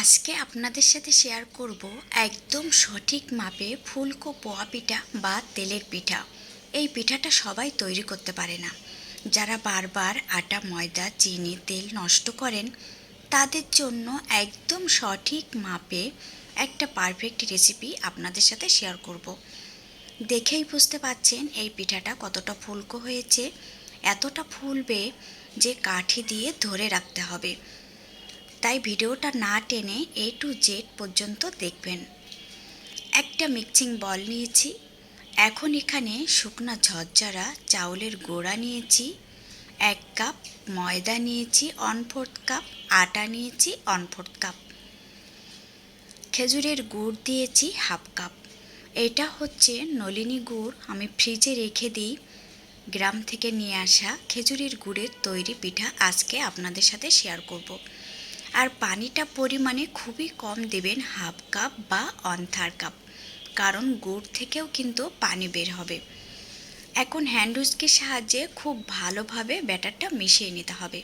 আজকে আপনাদের সাথে শেয়ার করব একদম সঠিক মাপে ফুলকো পোয়া পিঠা বা তেলের পিঠা। এই পিঠাটা সবাই তৈরি করতে পারে না। যারা বারবার আটা, ময়দা, চিনি, তেল নষ্ট করেন, তাদের জন্য একদম সঠিক মাপে একটা পারফেক্ট রেসিপি আপনাদের সাথে শেয়ার করব। দেখেই বুঝতে পাচ্ছেন এই পিঠাটা কতটা ফুলকো হয়েছে। এতটা ফুলবে যে কাঠি দিয়ে ধরে রাখতে হবে। তাই ভিডিওটা না টেনে এ টু জেড পর্যন্ত দেখবেন। একটা মিক্সিং বল নিয়েছি। এখন এখানে শুকনা ঝরঝরা চাউলের গোড়া নিয়েছি। এক কাপ ময়দা নিয়েছি অন ফোর্থ কাপ আটা নিয়েছি অন ফোর্থ কাপ খেজুরের গুড় দিয়েছি হাফ কাপ এটা হচ্ছে নলিনী গুড়, আমি ফ্রিজে রেখে দিই। গ্রাম থেকে নিয়ে আসা খেজুরের গুড়ের তৈরি পিঠা আজকে আপনাদের সাথে শেয়ার করব। আর পানিটা পরিমাণে খুবই কম দেবেন হাফ কাপ বা অন্থার কাপ কারণ গুড় থেকেও কিন্তু পানি বের হবে। এখন হ্যান্ড উইস্কের সাহায্যে খুব ভালোভাবে ব্যাটারটা মিশিয়ে নিতে হবে।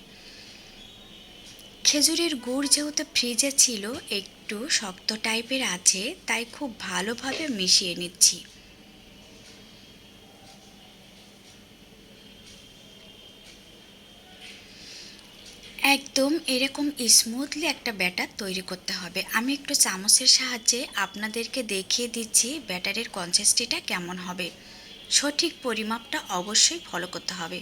খেজুরের গুড় যেহেতু ফ্রিজে ছিল, একটু শক্ত টাইপের আছে, তাই খুব ভালোভাবে মিশিয়ে নিচ্ছি। একদম এরকম স্মুথলি একটা ব্যাটার তৈরি করতে হবে। আমি একটু চামচের সাহায্যে আপনাদেরকে দেখিয়ে দিচ্ছি ব্যাটারের কনসিস্টিটা কেমন হবে। সঠিক পরিমাপটা অবশ্যই ফলো করতে হবে।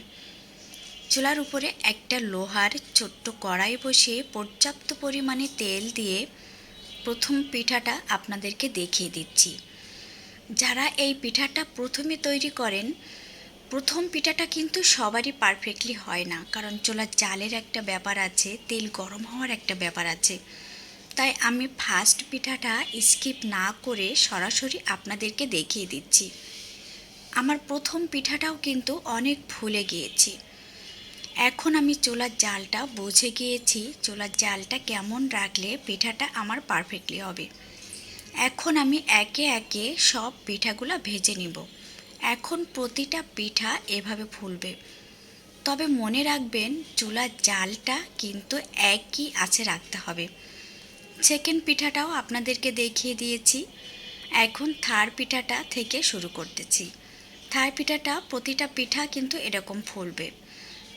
চুলার উপরে একটা লোহার ছোট্ট কড়াই বসিয়ে পর্যাপ্ত পরিমাণে তেল দিয়ে প্রথম পিঠাটা আপনাদেরকে দেখিয়ে দিচ্ছি। যারা এই পিঠাটা প্রথমে তৈরি করেন প্রথম পিঠাটা কিন্তু সবারই পারফেক্টলি হয় না, কারণ চোলার জালের একটা ব্যাপার আছে, তেল গরম হওয়ার একটা ব্যাপার আছে। তাই আমি ফার্স্ট পিঠাটা স্কিপ না করে সরাসরি আপনাদেরকে দেখিয়ে দিচ্ছি। আমার প্রথম পিঠাটাও কিন্তু অনেক ফুলে গিয়েছে। এখন আমি চোলার জালটা বুঝে গিয়েছি, চোলার জালটা কেমন রাখলে পিঠাটা আমার পারফেক্টলি হবে। এখন আমি একে একে সব পিঠাগুলো ভেজে নিব। এখন প্রতিটা পিঠা এভাবে ফুলবে। তবে মনে রাখবেন, চুলার জালটা কিন্তু একই আছে রাখতে হবে। সেকেন্ড পিঠাটাও আপনাদেরকে দেখিয়ে দিয়েছি। এখন থার্ড পিঠাটা থেকে শুরু করতেছি। থার পিঠাটা প্রতিটা পিঠা কিন্তু এরকম ফুলবে।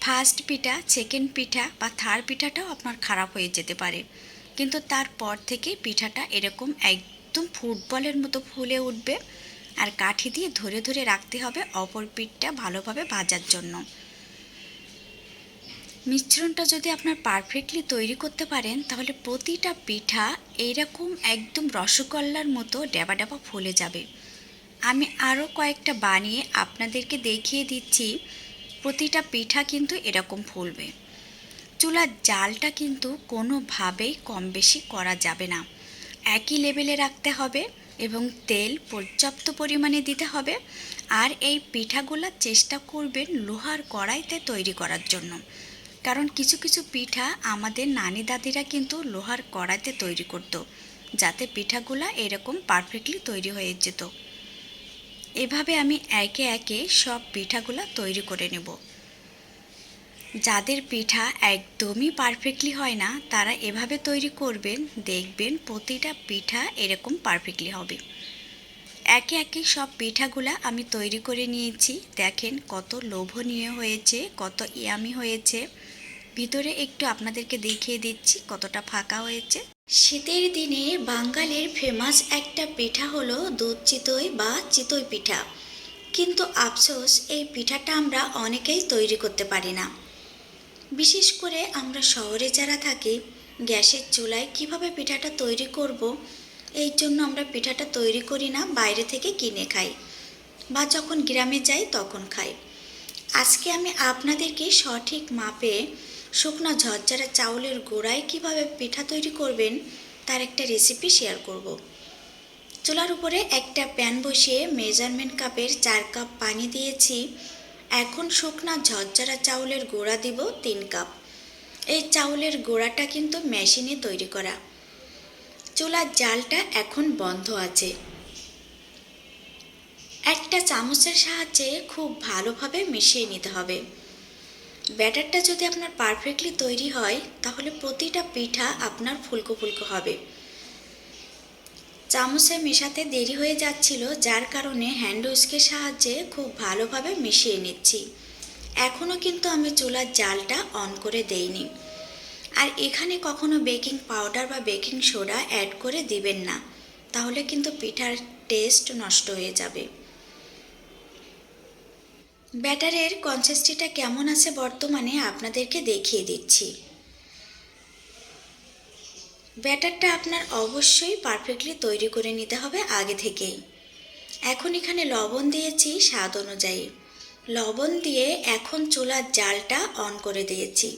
ফার্স্ট পিঠা সেকেন্ড পিঠা বা থার্ড পিঠাটাও আপনার খারাপ হয়ে যেতে পারে। কিন্তু তারপর থেকে পিঠাটা এরকম একদম ফুটবলের মতো ফুলে উঠবে। আর কাঠি দিয়ে ধরে ধরে রাখতে হবে অপর পিঠটা ভালোভাবে ভাজার জন্য। মিশ্রণটা যদি আপনার পারফেক্টলি তৈরি করতে পারেন, তাহলে প্রতিটা পিঠা এইরকম একদম রসগোল্লার মতো ডেবা ডেবা ফুলে যাবে। আমি আরও কয়েকটা বানিয়ে আপনাদেরকে দেখিয়ে দিচ্ছি, প্রতিটা পিঠা কিন্তু এরকম ফুলবে। চুলার জালটা কিন্তু কোনোভাবেই কম বেশি করা যাবে না। একই লেভেলে রাখতে হবে। এবং তেল পর্যাপ্ত পরিমাণে দিতে হবে আর এই পিঠাগুলো চেষ্টা করবেন লোহার কড়াইতে তৈরি করার জন্য। কারণ কিছু কিছু পিঠা আমাদের নানি দাদিরা কিন্তু লোহার কড়াইতে তৈরি করত, যাতে পিঠাগুলা এরকম পারফেক্টলি তৈরি হয়ে যেত। এভাবে আমি একে একে সব পিঠাগুলা তৈরি করে নেব। যাদের পিঠা একদমই পারফেক্টলি হয় না, তারা এভাবে তৈরি করবেন, দেখবেন প্রতিটা পিঠা এরকম পারফেক্টলি হবে। একে একে সব পিঠাগুলা আমি তৈরি করে নিয়েছি। দেখেন কত লোভনীয় হয়েছে, কত ইয়ামি হয়েছে। ভিতরে একটু আপনাদেরকে দেখিয়ে দিচ্ছি কতটা ফাঁকা হয়েছে। শীতের দিনে বাঙালির ফেমাস একটা পিঠা হলো দুধ চিতই বা চিতই পিঠা। কিন্তু আফসোস, এই পিঠাটা আমরা অনেকেই তৈরি করতে পারি না। বিশেষ করে আমরা শহরে যারা থাকি, গ্যাসের চুলায় কীভাবে পিঠাটা তৈরি করব, এই জন্য আমরা পিঠাটা তৈরি করি না, বাইরে থেকে কিনে খাই বা যখন গ্রামে যাই তখন খাই। আজকে আমি আপনাদেরকে সঠিক মাপে শুকনো ঝরঝরা চাউলের গোড়ায় কীভাবে পিঠা তৈরি করবেন, তার একটা রেসিপি শেয়ার করব। চুলার উপরে একটা প্যান বসিয়ে মেজারমেন্ট কাপের চার কাপ পানি দিয়েছি। এখন শুকনা ঝরঝরা চাউলের গোড়া দিব তিন কাপ। এই চাউলের গোড়াটা কিন্তু মেশিনে তৈরি করা। চুলার জালটা এখন বন্ধ আছে। একটা চামচের সাহায্যে খুব ভালোভাবে মিশিয়ে নিতে হবে। ব্যাটারটা যদি আপনার পারফেক্টলি তৈরি হয়, তাহলে প্রতিটা পিঠা আপনার ফুলকো ফুলকো হবে। চামচে মেশাতে দেরি হয়ে যাচ্ছিল, যার কারণে হ্যান্ড উইস্কের সাহায্যে খুব ভালোভাবে মিশিয়ে নিচ্ছি। এখনও কিন্তু আমি চুলার জালটা অন করে দেইনি। আর এখানে কখনো বেকিং পাউডার বা বেকিং সোডা অ্যাড করে দিবেন না, তাহলে কিন্তু পিঠার টেস্ট নষ্ট হয়ে যাবে। ব্যাটারের কনসিস্টিটা কেমন আছে বর্তমানে আপনাদেরকে দেখিয়ে দিচ্ছি। ব্যাটারটা আপনার অবশ্যই পারফেক্টলি তৈরি করে নিতে হবে আগে থেকেই। এখন এখানে লবণ দিয়েছি স্বাদ অনুযায়ী। লবণ দিয়ে এখন চুলার জালটা অন করে দিয়েছি।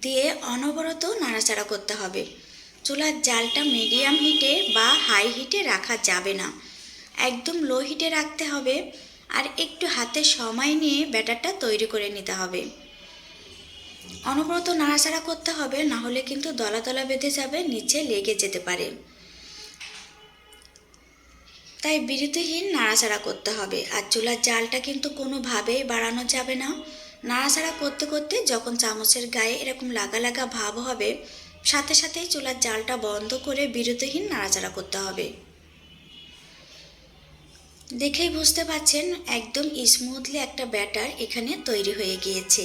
দিয়ে অনবরত নাড়াচাড়া করতে হবে। চুলার জালটা মিডিয়াম হিটে বা হাই হিটে রাখা যাবে না। একদম লো হিটে রাখতে হবে আর একটু হাতে সময় নিয়ে ব্যাটারটা তৈরি করে নিতে হবে। অনবরত নাড়াচাড়া করতে হবে, না হলে কিন্তু দলা দলা বেঁধে যাবে, নিচে লেগে যেতে পারে। তাই বিরতিহীন নাড়াচাড়া করতে হবে, আর চুলার জালটা কিন্তু কোনোভাবেই বাড়ানো যাবে না। নাড়াচাড়া করতে করতে যখন চামচের গায়ে এরকম লাগা লাগা ভাব হবে, সাথে সাথেই চুলার জালটা বন্ধ করে বিরতিহীন নাড়াচাড়া করতে হবে। দেখেই বুঝতে পাচ্ছেন একদম স্মুথলি একটা ব্যাটার এখানে তৈরি হয়ে গিয়েছে।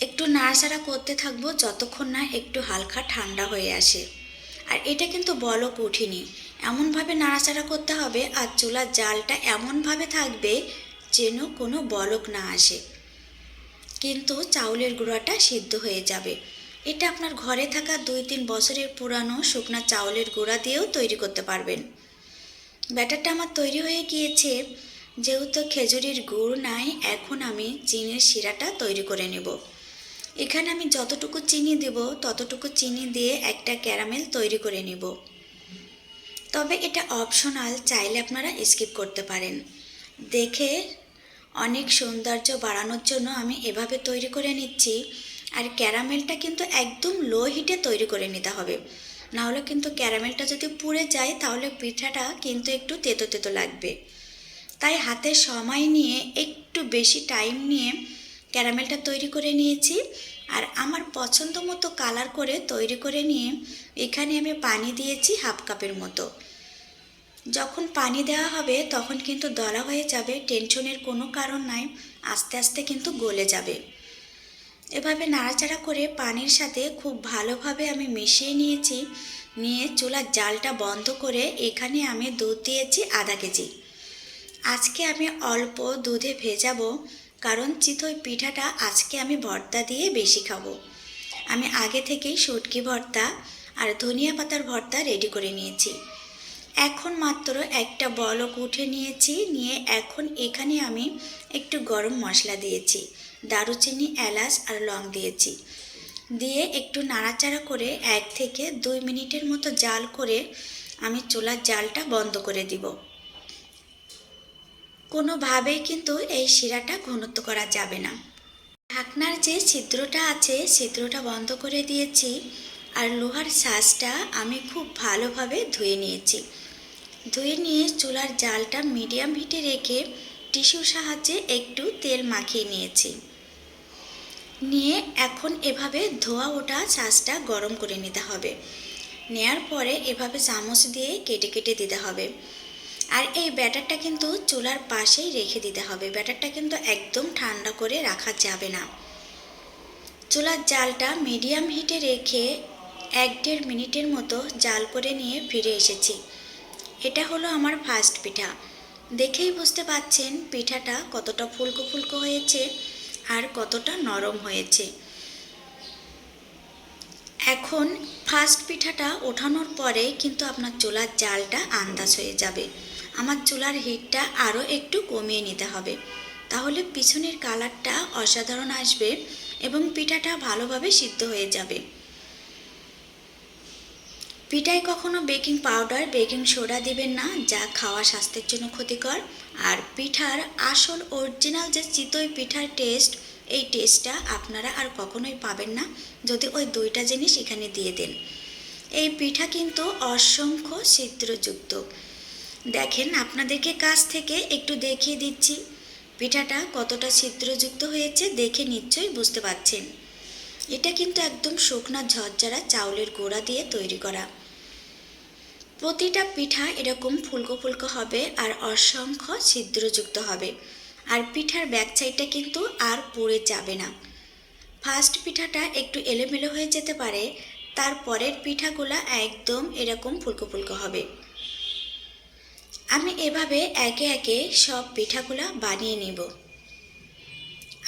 একটু নাড়াচাড়া করতে থাকব যতক্ষণ না একটু হালকা ঠান্ডা হয়ে আসে। আর এটা কিন্তু বলক উঠিনি এমনভাবে নাড়াচাড়া করতে হবে আর চুলার জালটা এমনভাবে থাকবে যেন কোনো বলক না আসে। কিন্তু চাউলের গুঁড়াটা সিদ্ধ হয়ে যাবে। এটা আপনার ঘরে থাকা দুই তিন বছরের পুরানো শুকনা চাউলের গুঁড়া দিয়েও তৈরি করতে পারবেন। ব্যাটারটা আমার তৈরি হয়ে গিয়েছে, যেহেতু খেজুরির গুড় নাই, এখন আমি চিনির শিরাটা তৈরি করে নেব। এখানে আমি যতটুকু চিনি দেব, ততটুকু চিনি দিয়ে একটা ক্যারামেল তৈরি করে নেব। তবে এটা অপশনাল, চাইলে আপনারা স্কিপ করতে পারেন। দেখে অনেক সৌন্দর্য বাড়ানোর জন্য আমি এভাবে তৈরি করে নিচ্ছি। আর ক্যারামেলটা কিন্তু একদম লো হিটে তৈরি করে নিতে হবে। নাহলে কিন্তু ক্যারামেলটা যদি পুড়ে যায়, তাহলে পিঠাটা কিন্তু একটু তেতো তেতো লাগবে। তাই হাতে সময় নিয়ে, একটু বেশি টাইম নিয়ে ক্যারামেলটা তৈরি করে নিয়েছি আর আমার পছন্দ মতো কালার করে তৈরি করে নিয়ে এখানে আমি পানি দিয়েছি হাফ কাপের মতো। যখন পানি দেওয়া হবে তখন কিন্তু দলা হয়ে যাবে, টেনশনের কোনো কারণ নাই, আস্তে আস্তে কিন্তু গলে যাবে। এভাবে নাড়াচাড়া করে পানির সাথে খুব ভালোভাবে আমি মিশিয়ে নিয়েছি, নিয়ে চুলার জালটা বন্ধ করে এখানে আমি দুধ দিয়েছি আধা কেজি। আজকে আমি অল্প দুধে ভেজাবো কারণ চিতই পিঠাটা আজকে আমি ভর্তা দিয়ে বেশি খাব। আমি আগে থেকেই শুটকি ভর্তা আর ধনিয়া পাতার ভর্তা রেডি করে নিয়েছি। এখন মাত্র একটা বলক উঠে নিয়েছি, নিয়ে এখন এখানে আমি একটু গরম মশলা দিয়েছি, দারুচিনি, এলাচ আর লং দিয়েছি। দিয়ে একটু নাড়াচাড়া করে এক থেকে দুই মিনিটের মতো জাল করে আমি চুলার জালটা বন্ধ করে দিব। কোনোভাবেই কিন্তু এই শিরাটা ঘনত্ব করা যাবে না। ঢাকনার যে ছিদ্রটা আছে, ছিদ্রটা বন্ধ করে দিয়েছি আর লোহার সাজটা আমি খুব ভালোভাবে ধুয়ে নিয়েছি। ধুয়ে নিয়ে চুলার জালটা মিডিয়াম হিটে রেখে টিস্যুর সাহায্যে একটু তেল মাখিয়ে নিয়েছি। নিয়ে এখন এভাবে ধোয়া ওঠা ছাঁচটা গরম করে নিতে হবে। নেয়ার পরে এভাবে চামচ দিয়ে কেটে কেটে দিতে হবে। আর এই ব্যাটারটা কিন্তু চুলার পাশেই রেখে দিতে হবে। ব্যাটারটা কিন্তু একদম ঠান্ডা করে রাখা যাবে না। চুলার জালটা মিডিয়াম হিটে রেখে এক দেড় মিনিটের মতো জাল করে নিয়ে ফিরে এসেছি। এটা হলো আমার ফার্স্ট পিঠা। দেখেই বুঝতে পাচ্ছেন পিঠাটা কতটা ফুলকো ফুলকো হয়েছে আর কতটা নরম হয়েছে। এখন ফার্স্ট পিঠাটা ওঠানোর পরে কিন্তু আপনার চুলার জালটা আন্দাজ হয়ে যাবে। আমার চুলার হিটটা আরও একটু কমিয়ে নিতে হবে। তাহলে পিছনের কালারটা অসাধারণ আসবে এবং পিঠাটা ভালোভাবে সিদ্ধ হয়ে যাবে। পিঠায় কখনো বেকিং পাউডার, বেকিং সোডা দিবেন না, যা খাওয়া স্বাস্থ্যের জন্য ক্ষতিকর। আর পিঠার আসল অরিজিনাল যে চিতই পিঠার টেস্ট এই টেস্টটা আপনারা আর কখনোই পাবেন না। যদি ওই দুইটা জিনিস এখানে দিয়ে দেন। এই পিঠা কিন্তু অসংখ্য ছিদ্রযুক্ত। দেখেন, আপনাদেরকে কাছ থেকে একটু দেখিয়ে দিচ্ছি। পিঠাটা কতটা ছিদ্রযুক্ত হয়েছে দেখে নিশ্চয়ই বুঝতে পারছেন। এটা কিন্তু একদম শুকনা ঝরঝরা চাউলের গোড়া দিয়ে তৈরি করা। প্রতিটা পিঠা এরকম ফুলকো ফুলকো হবে আর অসংখ্য ছিদ্রযুক্ত হবে। আর পিঠার ব্যাক সাইডটা কিন্তু আর পুড়ে যাবে না। ফার্স্ট পিঠাটা একটু এলোমেলো হয়ে যেতে পারে, তারপরের পিঠাগুলা একদম এরকম ফুলকো ফুলকো হবে। আমি এভাবে একে একে সব পিঠাগুলা বানিয়ে নেব।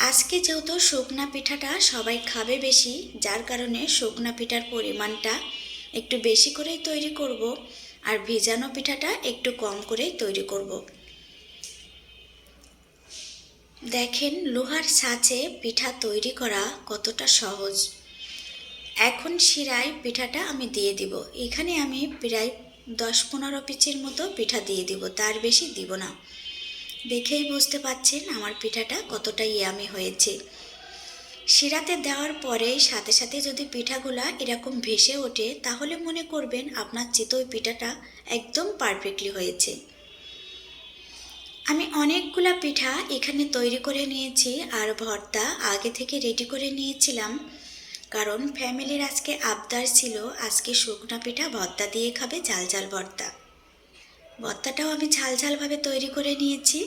আজকে যেহেতু শুকনা পিঠাটা সবাই খাবে বেশি, যার কারণে শুকনা পিঠার পরিমাণটা একটু বেশি করেই তৈরি করব আর ভিজানো পিঠাটা একটু কম করেই তৈরি করব। দেখেন লোহার ছাঁচে পিঠা তৈরি করা কতটা সহজ। এখন শিরায় পিঠাটা আমি দিয়ে দিব। এখানে আমি প্রায় দশ পনেরো পিচের মতো পিঠা দিয়ে দিব, তার বেশি দিব না। দেখেই বুঝতে পাচ্ছেন আমার পিঠাটা কতটা ইয়ামি হয়েছে। শিরাতে দেওয়ার পরে সাথে সাথে যদি পিঠাগুলা এরকম ভেসে ওঠে, তাহলে মনে করবেন আপনার চিতই পিঠাটা একদম পারফেক্টলি হয়েছে। আমি অনেকগুলা পিঠা এখানে তৈরি করে নিয়েছি, আর ভর্তা আগে থেকে রেডি করে নিয়েছিলাম। কারণ ফ্যামিলির আজকে আবদার ছিল, আজকে শুকনো পিঠা ভর্তা দিয়ে খাবে ঝাল ঝাল ভর্তা। ভর্তাটাও আমি ঝাল ঝালভাবে তৈরি করে নিয়েছি,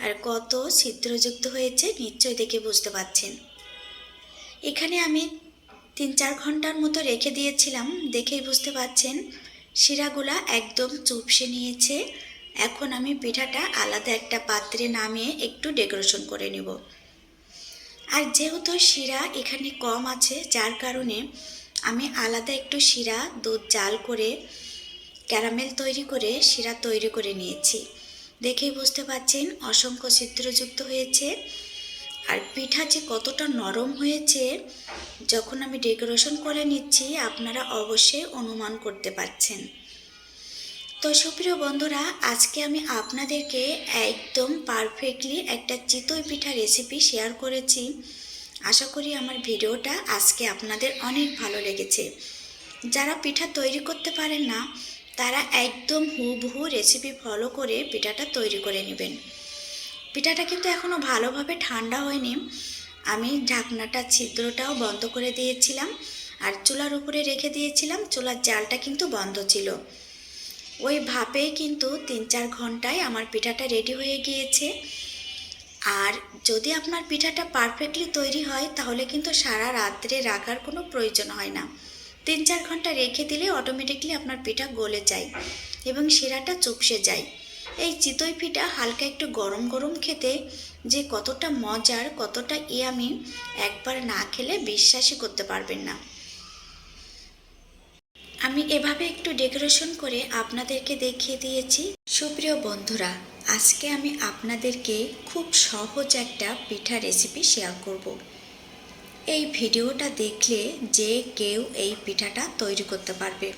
আর কত ছিদ্রযুক্ত হয়েছে নিশ্চয়ই দেখে বুঝতে পারছেন। এখানে আমি তিন চার ঘণ্টার মতো রেখে দিয়েছিলাম, দেখেই বুঝতে পারছেন, শিরাগুলা একদম চুপসে নিয়েছে। এখন আমি পিঠাটা আলাদা একটা পাত্রে নামিয়ে একটু ডেকোরেশন করে নেব। আর যেহেতু শিরা এখানে কম আছে, যার কারণে আমি আলাদা একটু শিরা, দুধ, জাল করে ক্যারামেল তৈরি করে শিরা তৈরি করে নিয়েছি। দেখেই বুঝতে পারছেন অসংখ্য ছিদ্রযুক্ত হয়েছে। আর পিঠা যে কতটা নরম হয়েছে, যখন আমি ডেকোরেশন করে নিচ্ছি, আপনারা অবশ্যই অনুমান করতে পারছেন। তো সুপ্রিয় বন্ধুরা, আজকে আমি আপনাদেরকে একদম পারফেক্টলি একটা চিতই পিঠা রেসিপি শেয়ার করেছি। আশা করি আমার ভিডিওটা আজকে আপনাদের অনেক ভালো লেগেছে। যারা পিঠা তৈরি করতে পারেন না, তারা একদম হুবহু রেসিপি ফলো করে পিঠাটা তৈরি করে নেবেন। পিঠাটা কিন্তু এখনও ভালোভাবে ঠান্ডা হয়নি। আমি ঢাকনাটা, ছিদ্রটাও বন্ধ করে দিয়েছিলাম। আর চুলার উপরে রেখে দিয়েছিলাম। চুলার জালটা কিন্তু বন্ধ ছিল। ওই ভাপেই কিন্তু তিন চার ঘন্টায় আমার পিঠাটা রেডি হয়ে গিয়েছে। আর যদি আপনার পিঠাটা পারফেক্টলি তৈরি হয়, তাহলে কিন্তু সারা রাত্রে রাখার কোনো প্রয়োজন হয় না। তিন চার ঘণ্টা রেখে দিলে অটোমেটিকলি আপনার পিঠা গলে যায় এবং শিরাটা চুপসে যায়। এই চিতই পিঠা হালকা একটু গরম গরম খেতে যে কতটা মজার, কতটা ইয়ামি, একবার না খেলে বিশ্বাসই করতে পারবেন না। আমি এভাবে একটু ডেকোরেশন করে আপনাদেরকে দেখিয়ে দিয়েছি। সুপ্রিয় বন্ধুরা, আজকে আমি আপনাদেরকে খুব সহজ একটা পিঠা রেসিপি শেয়ার করব। এই ভিডিওটা দেখলে যে কেউ এই পিঠাটা তৈরি করতে পারবে।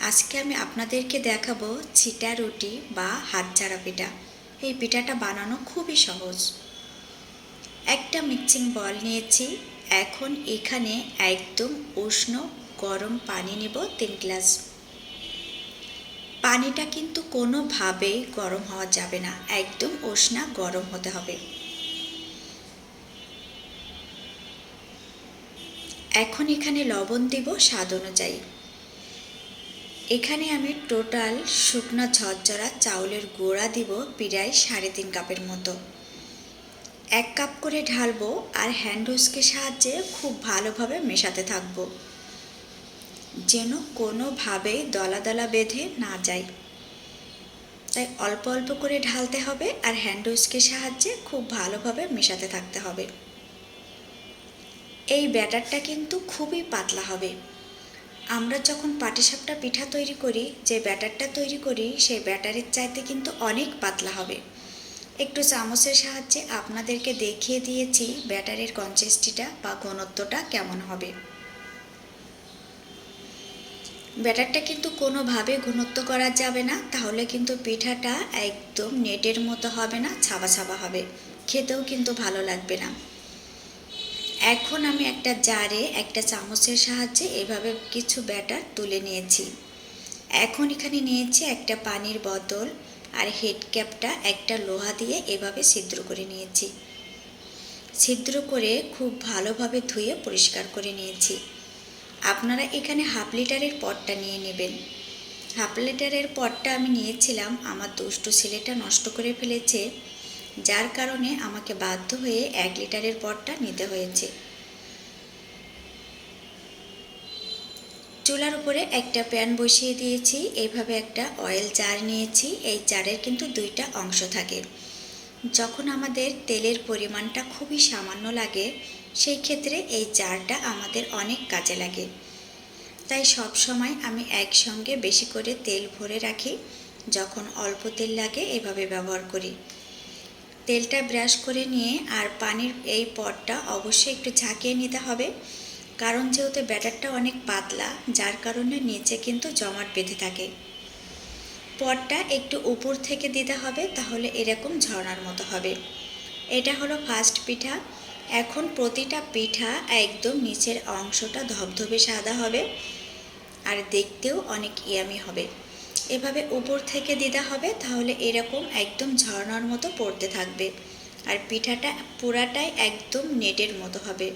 আজকে আমি আপনাদেরকে দেখাবো ছিটা রুটি বা হাত ঝাড়া পিঠা। এই পিঠাটা বানানো খুবই সহজ। একটা মিক্সিং বল নিয়েছি। এখন এখানে একদম উষ্ণ গরম পানি নেব তিন গ্লাস। পানিটা কিন্তু কোনোভাবেই গরম হওয়া যাবে না, একদম উষ্ণা গরম হতে হবে। এখন এখানে লবণ দেব স্বাদ অনুযায়ী। এখানে আমি টোটাল শুকনো ঝরঝরা চাউলের গোড়া দিব প্রায় সাড়ে তিন কাপের মতো। এক কাপ করে ঢালবো আর হ্যান্ড সাহায্যে খুব ভালোভাবে মেশাতে থাকব। যেন কোনোভাবেই দলা দলা বেঁধে না যায়। তাই অল্প অল্প করে ঢালতে হবে আর হ্যান্ড হুইস্কের সাহায্যে খুব ভালোভাবে মেশাতে থাকতে হবে। এই ব্যাটারটা কিন্তু খুবই পাতলা হবে। আমরা যখন পাটিসাপটা পিঠা তৈরি করি, যে ব্যাটারটা তৈরি করি সেই ব্যাটারের চাইতে কিন্তু অনেক পাতলা হবে। একটু চামচের সাহায্যে আপনাদেরকে দেখিয়ে দিয়েছি ব্যাটারের কনসিস্টিটা বা ঘনত্বটা কেমন হবে। ব্যাটারটা কিন্তু কোনোভাবে ঘনত্ব করা যাবে না, তাহলে কিন্তু পিঠাটা একদম নেটের মতো হবে না, ছাবা ছাবা হবে। খেতেও কিন্তু ভালো লাগবে না। এখন আমি একটা জারে একটা চামচের সাহায্যে এভাবে কিছু ব্যাটার তুলে নিয়েছি। এখন এখানে নিয়েছি একটা পানির বোতল আর হেড ক্যাপটা একটা লোহা দিয়ে এভাবে ছিদ্র করে নিয়েছি। ছিদ্র করে খুব ভালোভাবে ধুয়ে পরিষ্কার করে নিয়েছি। আপনারা এখানে হাফ লিটারের পটটা নিয়ে নেবেন। হাফ লিটারের পটটা আমি নিয়েছিলাম, আমার দুষ্টু ছেলেটা নষ্ট করে ফেলেছে, যার কারণে আমাকে বাধ্য হয়ে এক লিটারের পটটা নিতে হয়েছে। চুলার উপরে একটা প্যান বসিয়ে দিয়েছি এইভাবে একটা অয়েল জার নিয়েছি, এই জারের কিন্তু দুইটা অংশ থাকে। যখন আমাদের তেলের পরিমাণটা খুবই সামান্য লাগে সেই ক্ষেত্রে এই জারটা আমাদের অনেক কাজে লাগে। তাই সব সময় আমি একসঙ্গে বেশি করে তেল ভরে রাখি, যখন অল্প তেল লাগে এভাবে ব্যবহার করি। তেলটা ব্রাশ করে নিয়ে আর পানির এই পটটা অবশ্যই একটু ঝাঁকিয়ে নিতে হবে, কারণ যেহেতু ব্যাটারটা অনেক পাতলা, যার কারণে নিচে কিন্তু জমাট বেঁধে থাকে। পটটা একটু উপর থেকে দিতে হবে, তাহলে এরকম ঝর্ণার মতো হবে। এটা হলো ফার্স্ট পিঠা। এখন প্রতিটা পিঠা একদম নিচের অংশটা ধবধবে সাদা হবে আর দেখতেও অনেক ইয়ামি হবে। এভাবে উপর থেকে দিদা হবে, তাহলে এরকম একদম ঝর্ণার মতো পড়তে থাকবে। আর পিঠাটা পুরাটাই একদম নেটের মতো হবে।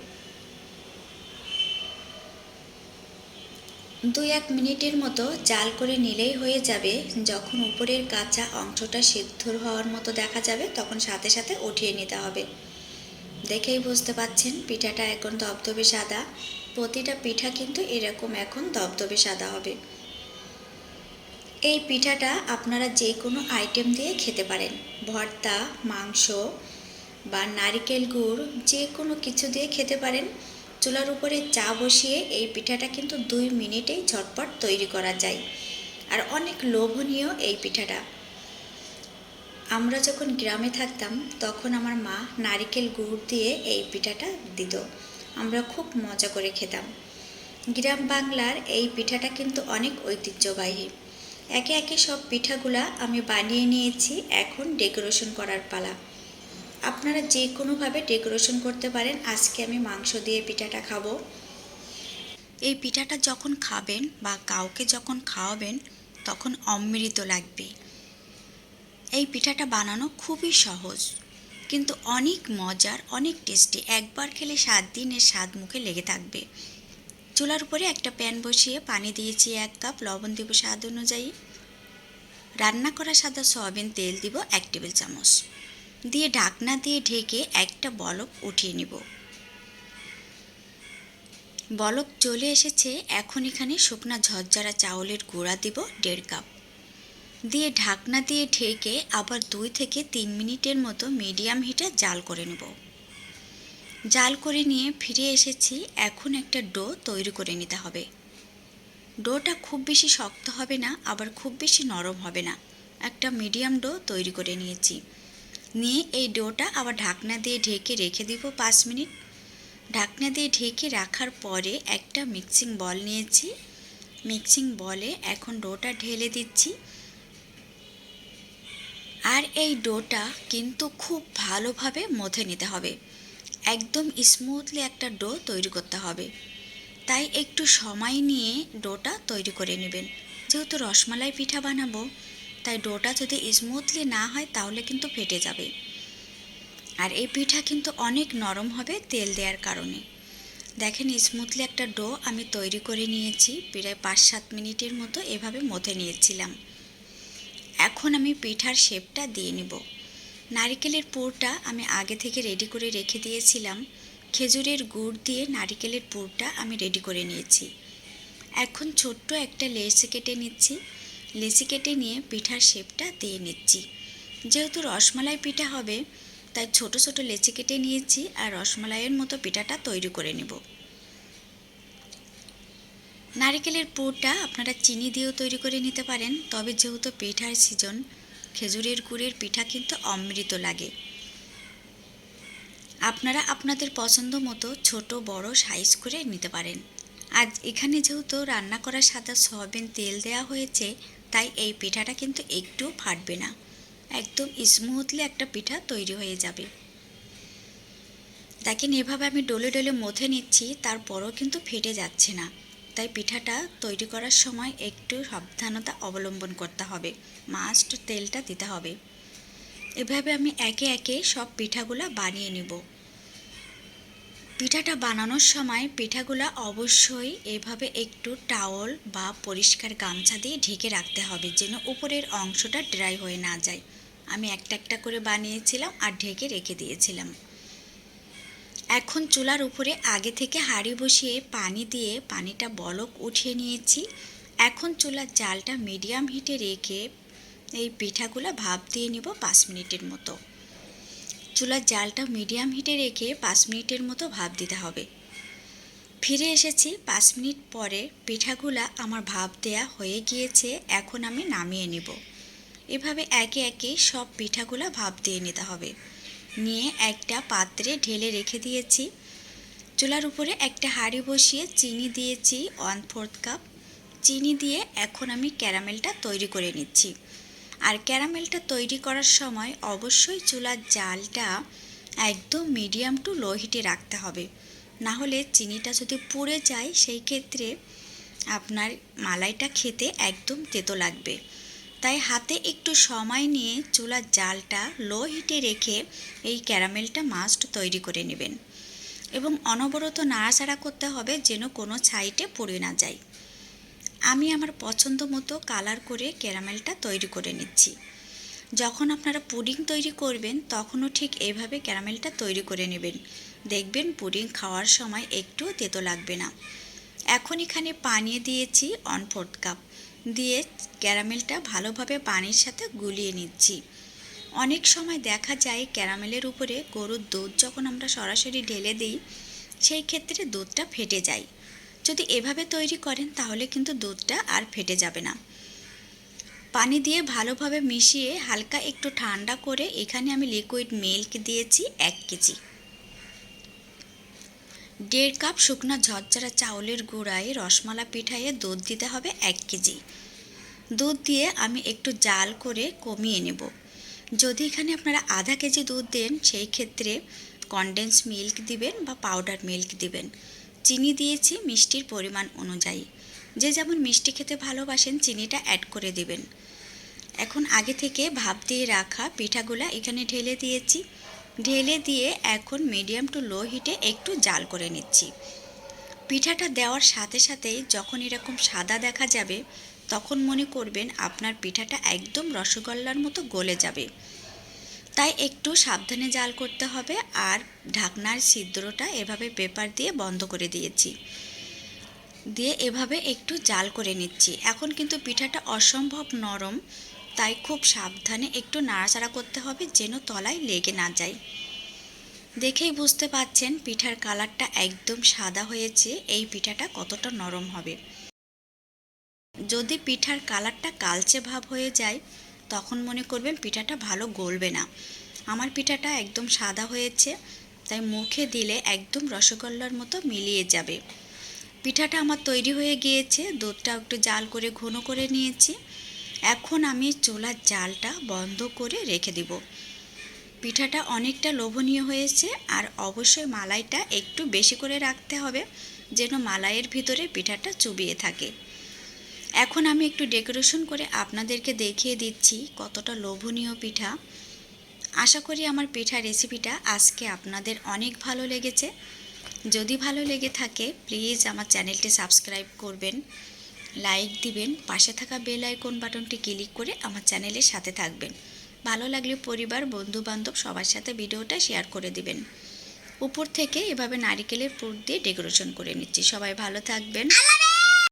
দুই এক মিনিটের মতো জাল করে নিলেই হয়ে যাবে। যখন উপরের কাঁচা অংশটা সিদ্ধ হওয়ার মতো দেখা যাবে, তখন সাথে সাথে উঠিয়ে নিতে হবে। দেখেই বুঝতে পাচ্ছেন, পিঠাটা এখন ধবধবে সাদা। প্রতিটা পিঠা কিন্তু এরকম এখন ধবধবে সাদা হবে। এই পিঠাটা আপনারা যে কোনো আইটেম দিয়ে খেতে পারেন। ভর্তা, মাংস বা নারিকেল গুড় যে কোনো কিছু দিয়ে খেতে পারেন। চুলার উপরে চা বসিয়ে এই পিঠাটা কিন্তু দুই মিনিটেই ঝটপট তৈরি করা যায়। আর অনেক লোভনীয় এই পিঠাটা। আমরা যখন গ্রামে থাকতাম, তখন আমার মা নারিকেল গুড় দিয়ে এই পিঠাটা দিত। আমরা খুব মজা করে খেতাম। গ্রাম বাংলার এই পিঠাটা কিন্তু অনেক ঐতিহ্যবাহী। একে একে সব পিঠাগুলা আমি বানিয়ে নিয়েছি, এখন ডেকোরেশন করার পালা। আপনারা যে কোনোভাবে ডেকোরেশন করতে পারেন, আজকে আমি মাংস দিয়ে পিঠাটা খাব। এই পিঠাটা যখন খাবেন বা কাউকে যখন খাওয়াবেন, তখন অমৃত লাগবে। এই পিঠাটা বানানো খুবই সহজ, কিন্তু অনেক মজার, অনেক টেস্টি। একবার খেলে সাত দিনের স্বাদ মুখে লেগে থাকবে। চুলার উপরে একটা প্যান বসিয়ে পানি দিয়েছি এক কাপ, লবণ দেব স্বাদ অনুযায়ী। রান্না করা সাদা সয়াবিন তেল দিব এক টেবিল চামচ। দিয়ে ঢাকনা দিয়ে ঢেকে একটা বলক উঠিয়ে নিব। বলক চলে এসেছে, এখন এখানে শুকনা ঝরঝরা চাউলের গুঁড়া দিব দেড় কাপ। দিয়ে ঢাকনা দিয়ে ঢেকে আবার দুই থেকে তিন মিনিটের মতো মিডিয়াম হিটে জাল করে নেব। জাল করে নিয়ে ফিরে এসেছি, এখন একটা ডো তৈরি করে নিতে হবে। ডোটা খুব বেশি শক্ত হবে না, আবার খুব বেশি নরম হবে না। একটা মিডিয়াম ডো তৈরি করে নিয়েছি। নিয়ে এই ডোটা আবার ঢাকনা দিয়ে ঢেকে রেখে দিব পাঁচ মিনিট। ঢাকনা দিয়ে ঢেকে রাখার পরে একটা মিক্সিং বল নিয়েছি। মিক্সিং বলে এখন ডোটা ঢেলে দিচ্ছি। আর এই ডোটা কিন্তু খুব ভালোভাবে মথে নিতে হবে। একদম স্মুথলি একটা ডো তৈরি করতে হবে। তাই একটু সময় নিয়ে ডোটা তৈরি করে নেবেন। যেহেতু রসমালাই পিঠা বানাবো, তাই ডোটা যদি স্মুথলি না হয় তাহলে কিন্তু ফেটে যাবে। আর এই পিঠা কিন্তু অনেক নরম হবে তেল দেওয়ার কারণে। দেখেন স্মুথলি একটা ডো আমি তৈরি করে নিয়েছি, প্রায় পাঁচ সাত মিনিটের মতো এভাবে মথে নিয়েছিলাম। এখন আমি পিঠার শেপটা দিয়ে নেব। নারিকেলের পুরটা আমি আগে থেকে রেডি করে রেখে দিয়েছিলাম। খেজুরের গুড় দিয়ে নারিকেলের পুরটা আমি রেডি করে নিয়েছি। এখন ছোট্ট একটা লেচি কেটে নিচ্ছি। লেচি কেটে নিয়ে পিঠার শেপটা দিয়ে নিচ্ছি। যেহেতু রসমালাই পিঠা হবে, তাই ছোট ছোট লেচি কেটে নিয়েছি আর রসমালাইয়ের মতো পিঠাটা তৈরি করে নেব। নারিকেলের পুরটা আপনারা চিনি দিয়েও তৈরি করে নিতে পারেন। তবে যেহেতু পিঠার সিজন খেজুরের গুড়ের পিঠা কিন্তু অমৃত লাগে। আপনারা আপনাদের পছন্দ মতো ছোট, বড় সাইজ করে নিতে পারেন। আজ এখানে যেহেতু রান্না করা সাদা সয়াবিন তেল দেওয়া হয়েছে, তাই এই পিঠাটা কিন্তু একটু ফাটবে না। একদম স্মুথলি একটা পিঠা তৈরি হয়ে যাবে। দেখেন এভাবে আমি ডলে ডলে মথে নিচ্ছি, তারপরও কিন্তু ফেটে যাচ্ছে না। পিঠাটা তৈরি করার সময় একটু সাবধানতা অবলম্বন করতে হবে। মাস্ট তেলটা দিতে হবে। এভাবে আমি একে একে সব পিঠাগুলা বানিয়ে নিব। পিঠাটা বানানোর সময় পিঠাগুলা অবশ্যই এভাবে একটু টাওয়াল বা পরিষ্কার গামছা দিয়ে ঢেকে রাখতে হবে যেন উপরের অংশটা ড্রাই হয়ে না যায়। আমি একটা একটা করে বানিয়েছিলাম আর ঢেকে রেখে দিয়েছিলাম। এখন চুলার উপরে আগে থেকে হাঁড়ি বসিয়ে পানি দিয়ে পানিটা বলক উঠিয়ে নিয়েছি। এখন চুলার জালটা মিডিয়াম হিটে রেখে এই পিঠাগুলো ভাপ দিয়ে নিব পাঁচ মিনিটের মতো। চুলার জালটা মিডিয়াম হিটে রেখে পাঁচ মিনিটের মতো ভাপ দিতে হবে। ফিরে এসেছি, পাঁচ মিনিট পরে পিঠাগুলা আমার ভাপ দেয়া হয়ে গিয়েছে, এখন আমি নামিয়ে নিব। এভাবে একে একে সব পিঠাগুলা ভাপ দিয়ে নিতে হবে। নিয়ে একটা পাত্রে ঢেলে রেখে দিয়েছি। চুলার উপরে একটা হাঁড়ি বসিয়ে চিনি দিয়েছি ওয়ান ফোর্থ কাপ চিনি দিয়ে এখন আমি ক্যারামেলটা তৈরি করে নিচ্ছি। আর ক্যারামেলটা তৈরি করার সময় অবশ্যই চুলার জালটা একদম মিডিয়াম টু লো হিটে রাখতে হবে। না হলে চিনিটা যদি পুড়ে যায়, সেই ক্ষেত্রে আপনার মালাইটা খেতে একদম তেতো লাগবে। তাই হাতে একটু সময় নিয়ে চুলার জালটা লো হিটে রেখে এই ক্যারামেলটা মাস্ট তৈরি করে নেবেন। এবং অনবরত নাড়াচাড়া করতে হবে যেন কোনো সাইডে পড়ে না যায়। আমি আমার পছন্দ মতো কালার করে ক্যারামেলটা তৈরি করে নিচ্ছি। যখন আপনারা পুডিং তৈরি করবেন, তখনও ঠিক এইভাবে ক্যারামেলটা তৈরি করে নেবেন। দেখবেন পুডিং খাওয়ার সময় একটু তেতো লাগবে না। এখন এখানে পানিয়ে দিয়েছি অন ফোর্থ কাপ দিয়ে ক্যারামেলটা ভালোভাবে পানির সাথে গুলিয়ে নিচ্ছি। অনেক সময় দেখা যায় ক্যারামেলের উপরে গরুর দুধ যখন আমরা সরাসরি ঢেলে দিই, সেই ক্ষেত্রে দুধটা ফেটে যায়। যদি এভাবে তৈরি করেন তাহলে কিন্তু দুধটা আর ফেটে যাবে না। পানি দিয়ে ভালোভাবে মিশিয়ে হালকা একটু ঠান্ডা করে এখানে আমি লিকুইড মিল্ক দিয়েছি এক কেজি। দেড় কাপ শুকনা ঝরঝরা চাউলের গুঁড়ায় রসমালা পিঠাইয়ে দুধ দিতে হবে এক কেজি। দুধ দিয়ে আমি একটু জাল করে কমিয়ে নেব। যদি এখানে আপনারা আধা কেজি দুধ দেন, সেই ক্ষেত্রে কনডেন্স মিল্ক দিবেন বা পাউডার মিল্ক দিবেন। চিনি দিয়েছি মিষ্টির পরিমাণ অনুযায়ী। যে যেমন মিষ্টি খেতে ভালোবাসেন, চিনিটা অ্যাড করে দিবেন। এখন আগে থেকে ভাপ দিয়ে রাখা পিঠাগুলা এখানে ঢেলে দিয়েছি। ঢেলে দিয়ে এখন মিডিয়াম টু লো হিটে একটু জাল করে নিচ্ছি। পিঠাটা দেওয়ার সাথে সাথেই যখন এরকম সাদা দেখা যাবে, তখন মনে করবেন আপনার পিঠাটা একদম রসগোল্লার মতো গলে যাবে। তাই একটু সাবধানে জাল করতে হবে আর ঢাকনার ছিদ্রটা এভাবে পেপার দিয়ে বন্ধ করে দিয়েছি। দিয়ে এভাবে একটু জাল করে নিচ্ছি। এখন কিন্তু পিঠাটা অসম্ভব নরম তাই খুব সাবধানে একটু নাড়াচাড়া করতে হবে যেন তলায় লেগে না যায়। দেখেই বুঝতে পাচ্ছেন পিঠার কালারটা একদম সাদা হয়েছে, এই পিঠাটা কতটা নরম হবে। যদি পিঠার কালারটা কালচে ভাব হয়ে যায়, তখন মনে করবেন পিঠাটা ভালো গলবে না। আমার পিঠাটা একদম সাদা হয়েছে, তাই মুখে দিলে একদম রসগোল্লার মতো মিলিয়ে যাবে। পিঠাটা আমার তৈরি হয়ে গিয়েছে দুধটা একটু জাল করে ঘন করে নিয়েছি। এখন আমি চোলার জালটা বন্ধ করে রেখে দিব। পিঠাটা অনেকটা লোভনীয় হয়েছে আর অবশ্যই মালাইটা একটু বেশি করে রাখতে হবে যেন মালাইয়ের ভিতরে পিঠাটা চুবিয়ে থাকে। এখন আমি একটু ডেকোরেশন করে আপনাদেরকে দেখিয়ে দিচ্ছি কতটা লোভনীয় পিঠা। আশা করি আমার পিঠা রেসিপিটা আজকে আপনাদের অনেক ভালো লেগেছে। যদি ভালো লেগে থাকে, প্লিজ আমার চ্যানেলটি সাবস্ক্রাইব করবেন। লাইক দিবেন, পাশে থাকা বেল আইকন বাটনটি ক্লিক করে আমার চ্যানেলের সাথে থাকবেন। ভালো লাগলে পরিবার বন্ধু বান্ধব সবার সাথে ভিডিওটা শেয়ার করে দিবেন। উপর থেকে এভাবে নারিকেলের পুর দিয়ে ডেকোরেশন করে নিচ্ছি। সবাই ভালো থাকবেন।